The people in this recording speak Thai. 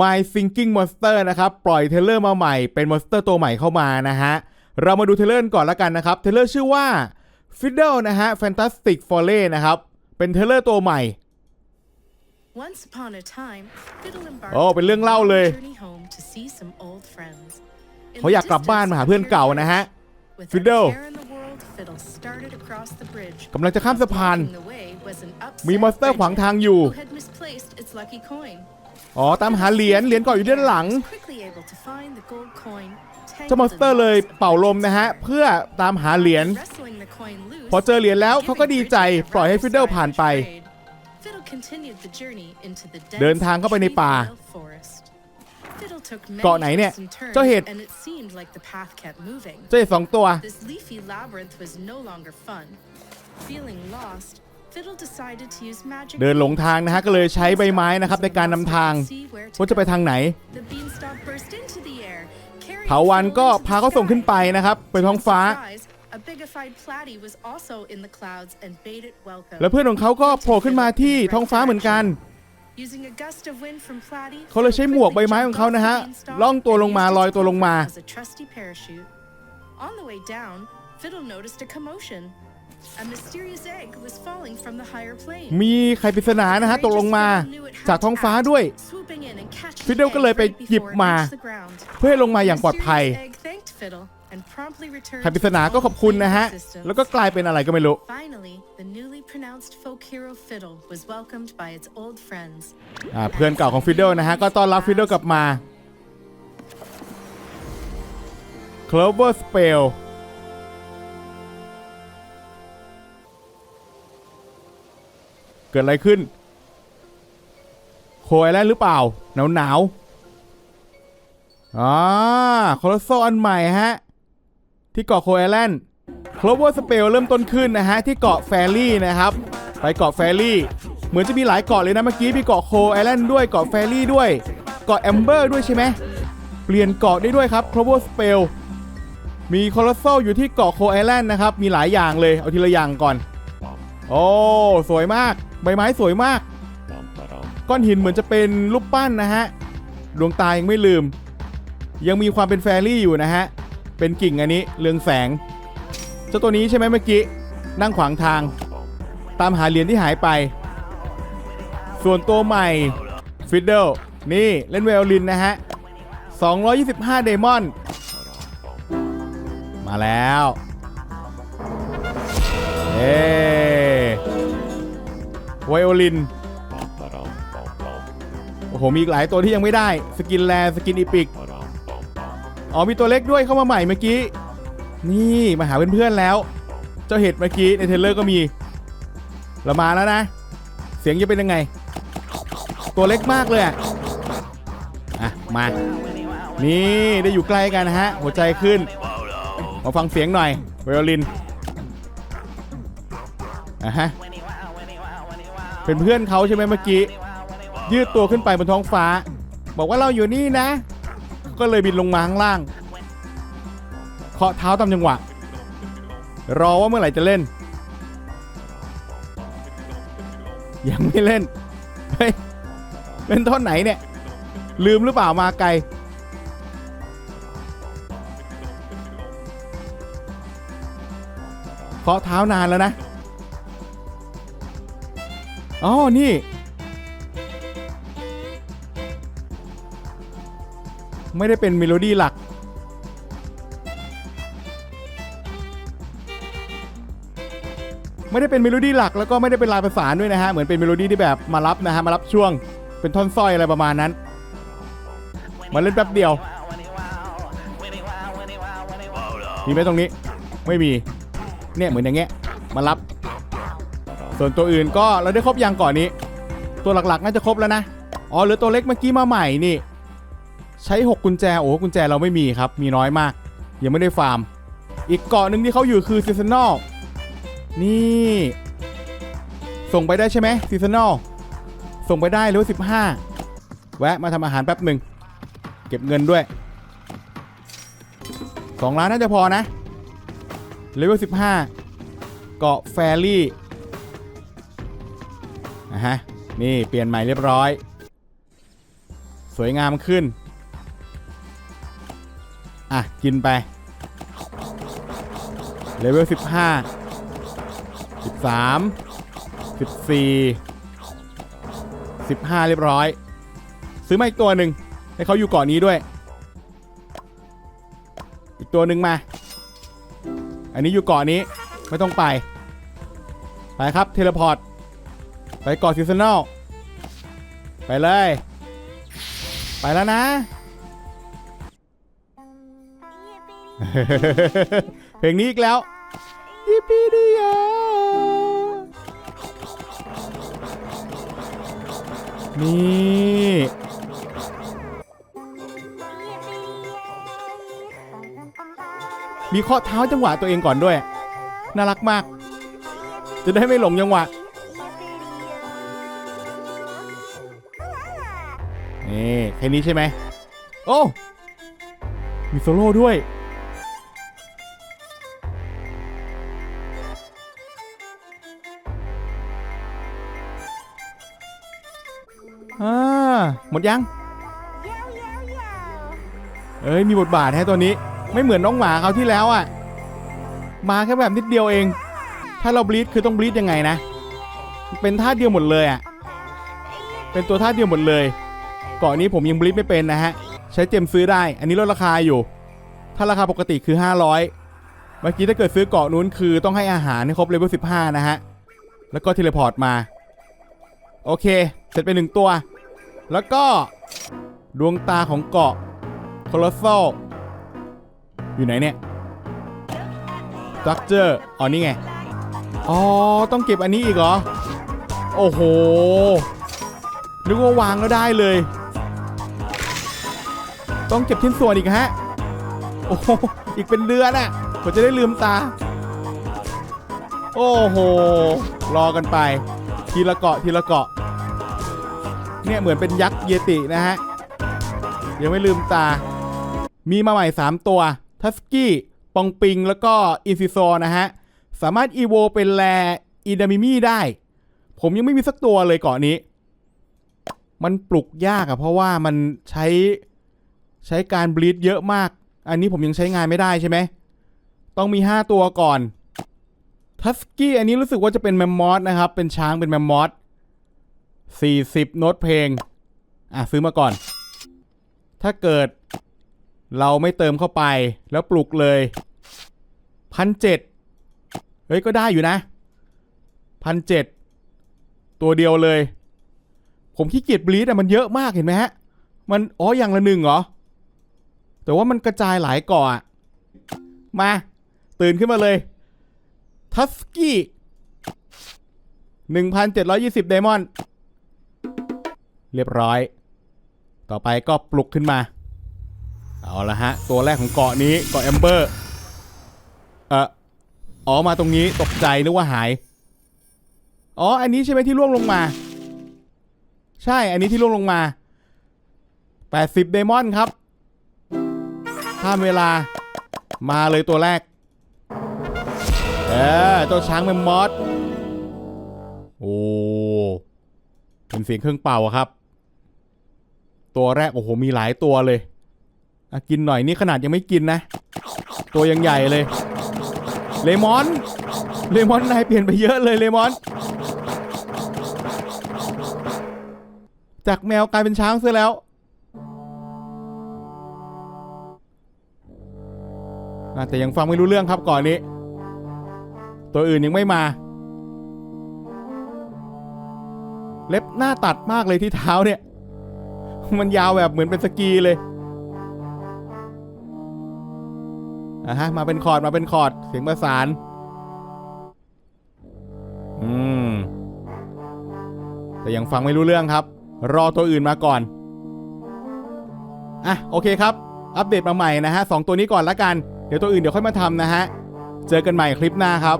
My Thinking Monster นะครับ ปล่อยเทรลเลอร์มาใหม่ เป็นมอนสเตอร์ตัวใหม่เข้ามานะฮะ เรามาดูเทรลเลอร์ก่อนแล้วกันนะครับ เทรลเลอร์ชื่อว่า Fiddle นะฮะ Fantastic Foray นะครับ เป็นเทรลเลอร์ตัวใหม่ Once upon a time, Fiddle embarked โอ้ เป็นเรื่องเล่า on a เลย journey home to see some old friends. In เขา the อยากกลับบ้านมาหาเพื่อนเก่านะฮะ Without a Fiddle care in the world, Fiddle started across the bridge. กำลังจะข้ามสะพาน Blocking the way was an upset มีมอนสเตอร์ขวาง Bridget ทางอยู่ who had misplaced its lucky coin. อ๋อตามหาเหรียญเหรียญเกาะอยู่ด้านหลัง Was quickly able to find the gold coin เจ้ามอนสเตอร์เลยเป่าลมนะฮะ เพื่อตามหาเหรียญ Wrestling the coin loose, พอเจอเหรียญแล้วเขาก็ดีใจปล่อยให้ฟิดเดิลผ่านไป Fiddle continued the journey into the เดินทางเข้าไปในป่า tree-filled forest. Fiddle took many เกาะไหนเนี่ย twists and turns, เจ้าเห็ด and it seemed like the path kept moving. เจ้าเห็ดสองตัว This leafy labyrinth was no longer fun. Feeling lost, Fiddle decided to use magic. เดินหลงทางนะฮะก็เลยใช้ใบไม้นะครับในการนำทาง See where to ว่าจะไป go. ทางไหน The beanstalk burst into the air, carrying เถาวัน Fiddle ก็ into the พาเขาส่งขึ้น sky. ไปนะครับไปท้องฟ้า Surprise, a bigified platy was also in the clouds and bade it welcome. แล้วเพื่อนของเขาก็โผล่ขึ้นมาที่ท้องฟ้าเหมือนกัน Using a gust of wind from Platy, เขาเลยใช้หมวกใบไม้ของเขานะฮะล่องตัวลงมาลอยตัวลงมา As a trusty parachute. On the way down, Fiddle noticed a commotion. A mysterious egg was falling from the higher plane. มีใครปริศนานะฮะตกลงมาจากท้องฟ้าด้วย Swooping in and catching the Fiddle ก็เลย egg ไป right หยิบ before it มา reached the ground. เพื่อให้ลงมาอย่างปลอดภัย Mysterious egg thanked Fiddle and promptly returned ใครปริศนาก็ขอบคุณนะฮะ to its own แล้วก็กลายเป็นอะไรก็ไม่รู้ Finally, the newly pronounced folk hero Fiddle was welcomed by its old friends. อ่าเพื่อนเก่าของฟิดเดิลนะฮะ ก็ต้อนรับฟิดเดิลกลับมา Clover Spell เกิดอะไรขึ้น โคไอแลนด์หรือเปล่า หนาวหนาวอ่าคอร์โซอันใหม่ฮะ ที่เกาะโคไอแลนด์ Clover Spell เริ่มต้นขึ้นนะฮะ ที่เกาะแฟรี่นะครับ ไปเกาะแฟรี่ เหมือนจะมีหลายเกาะเลยนะเมื่อกี้มีเกาะโคไอแลนด์ด้วยเกาะแฟรี่ด้วย เกาะแอมเบอร์ด้วยใช่ไหมเปลี่ยนเกาะได้ด้วยครับ Clover Spell มีคอร์โซอยู่ที่เกาะโคไอแลนด์นะครับ มีหลายอย่างเลย เอาทีละอย่างก่อน โอ้ สวยมาก ใบไม้สวยมาก ก้อนหินเหมือนจะเป็นรูปปั้นนะฮะ ดวงตายังไม่ลืม ยังมีความเป็นแฟรี่อยู่นะฮะ เป็นกิ่งอันนี้เรืองแสง เจ้าตัวนี้ใช่ไหมเมื่อกี้ นั่งขวางทาง ตามหาเหรียญที่หายไป ส่วนตัวใหม่ฟิดเดิลนี่เล่นไวโอลินนะฮะ 225 เดมอน มาแล้วเอ้ ไวโอลิน โอ้โห มีอีกหลายตัวที่ยังไม่ได้ สกินแลสกินอีพิก อ๋อ มีตัวเล็กด้วยเข้ามาใหม่เมื่อกี้ นี่มาหาเพื่อนๆแล้ว เจ้าเห็ดเมื่อกี้ในเทเลอร์ก็มีเรามาแล้วนะ เสียงจะเป็นยังไง ตัวเล็กมากเลย อะ มา นี่ได้อยู่ใกล้กันนะฮะ หัวใจขึ้น มาฟังเสียงหน่อยไวโอลินอะฮะ เป็นเพื่อนเขาใช่ไหมเมื่อกี้ ยืดตัวขึ้นไปบนท้องฟ้า บอกว่าเราอยู่นี่นะ ก็เลยบินลงมาข้างล่างเคาะเท้าตามจังหวะ รอว่าเมื่อไหร่จะเล่น ยังไม่เล่นเฮ้ยเล่นท่อนไหนเนี่ย ลืมหรือเปล่ามาไกลเคาะเท้านานแล้วนะ อ๋อ นี่ ไม่ได้เป็นเมโลดี้หลัก ไม่ได้เป็นเมโลดี้หลักแล้วก็ไม่ได้เป็นลายประสานด้วยนะฮะ เหมือนเป็นเมโลดี้ที่แบบมารับนะฮะ มารับช่วง เป็นท่อนสร้อยอะไรประมาณนั้น มาเล่นแป๊บเดียว มีไหมตรงนี้ ไม่มี เนี่ยเหมือนอย่างเงี้ย มารับ ส่วนตัวอื่นก็เราได้ครบยังก่อนนี้ ตัวหลักๆ น่าจะครบแล้วนะ อ๋อเหลือตัวเล็กเมื่อกี้มาใหม่นี่ ใช้ 6 กุญแจ โอ้กุญแจเราไม่มีครับ มีน้อยมาก ยังไม่ได้ฟาร์ม อีกเกาะหนึ่งที่เขาอยู่คือซีซันอลนี่ ส่งไปได้ใช่ไหมซีซันอลส่งไปได้เลเวล15แวะมาทำอาหารแป๊บหนึ่งเก็บเงินด้วย2ล้านน่าจะพอนะเลเวล15 เกาะแฟรี่ะฮะ นี่เปลี่ยนใหม่เรียบร้อย สวยงามขึ้น อะ กินไป เลเวล 15 13 14 15 เรียบร้อย ซื้อมาอีกตัวหนึ่งให้เขาอยู่เกาะนนี้ด้วย อีกตัวหนึ่งมา อันนี้อยู่เกาะนนี้ไม่ต้องไป ไปครับ เทเลพอร์ต ไปเกาะซีซันแนลไปเลย ไปแล้วนะ เพลงนี้อีกแล้วยิปีดียนี่มีข้อเท้าจังหวะตัวเองก่อนด้วย น่ารักมาก จะได้ไม่หลงจังหวะ ค่นี้ใช่ไหมโอ้มีโซโล่ด้วย อ่า หมดยัง เอ้ย มีบทบาทให้ตัวนี้ ไม่เหมือนน้องหมาเขาวที่แล้วอะ มาแค่แบบนิดเดียวเอง ถ้าเราบลีดคือต้องบลีดยังไงนะ เป็นท่าเดียวหมดเลยอะ เป็นตัวท่าเดียวหมดเลย เกาะนี้ผมยังบลีดไม่เป็นนะฮะ ใช้เจมซื้อได้ อันนี้ลดราคาอยู่ ถ้าราคาปกติคือ 500 เมื่อกี้ถ้าเกิดซื้อเกาะนู้นคือต้องให้อาหารให้ครบเลเวล15 นะฮะ แล้วก็เทเลพอร์ตมา โอเค เสร็จไปหนึ่งตัว แล้วก็ดวงตาของเกาะโคลอสโซอยู่ไหนเนี่ยสตรัคเจอร์อ๋อนี่ไง อ๋อ ต้องเก็บอันนี้อีกเหรอ โอ้โห นึกว่าวางแล้วได้เลย ต้องเก็บชิ้นส่วนอีกฮะ โอ้โห อีกเป็นเดือนอะผมจะได้ลืมตา โอ้โห รอกันไป ทีละเกาะทีละเกาะ เนี่ยเหมือนเป็นยักษ์เยตินะฮะ ยังไม่ลืมตา มีมาใหม่ 3 ตัว ทัสกี้ ปองปิง แล้วก็อินซิโซนะฮะ สามารถอีโวเป็นแลอีดามิมี่ได้ ผมยังไม่มีสักตัวเลยเกาะนี้ มันปลุกยากอะเพราะว่ามันใช้ใช้การบลีดเยอะมาก อันนี้ผมยังใช้งานไม่ได้ใช่ไหม ต้องมี 5 ตัวก่อนทัสกี้อันนี้รู้สึกว่าจะเป็นแมมมอสนะครับ เป็นช้างเป็นแมมมอส40 โน้ตเพลง อะ ซื้อมาก่อน ถ้าเกิดเราไม่เติมเข้าไปแล้วปลุกเลยพันเจ็ดเฮ้ย ก็ได้อยู่นะพันเจ็ดตัวเดียวเลย ผมขี้เกียจบลีดอะมันเยอะมากเห็นไหมฮะ มันอ๋ออย่างละหนึ่งเหรอ แต่ว่ามันกระจายหลายเกาะอะมา ตื่นขึ้นมาเลยทัสกี้1,720ไดมอนด์เรียบร้อย ต่อไปก็ปลุกขึ้นมา เอาละฮะ ตัวแรกของเกาะนี้เกาะแอมเบอร์เอออ๋อมาตรงนี้ตกใจนึกว่าหาย อ๋อ อันนี้ใช่ไหมที่ล่วงลงมา ใช่ อันนี้ที่ล่วงลงมา 80ไดมอนครับข้ามเวลา มาเลยตัวแรก เออเจ้าช้างแมมมอส โอ้เป็นเสียงเครื่องเป่าครับ ตัวแรก โอ้โห มีหลายตัวเลย กินหน่อยนี่ขนาดยังไม่กินนะ ตัวยังใหญ่เลย เลมอน เลมอนนายเปลี่ยนไปเยอะเลยเลมอน จากแมวกลายเป็นช้างซะแล้วอะแต่ยังฟังไม่รู้เรื่องครับก่อนนี้ ตัวอื่นยังไม่มา เล็บหน้าตัดมากเลยที่เท้าเนี่ย มันยาวแบบเหมือนเป็นสกีเลยอะฮะ มาเป็นคอร์ดมาเป็นคอร์ดเสียงประสาน อืม แต่ยังฟังไม่รู้เรื่องครับ รอตัวอื่นมาก่อน อะ โอเคครับ อัปเดตมาใหม่นะฮะสองตัวนี้ก่อนละกัน เดี๋ยวตัวอื่นเดี๋ยวค่อยมาทำนะฮะ เจอกันใหม่คลิปหน้าครับ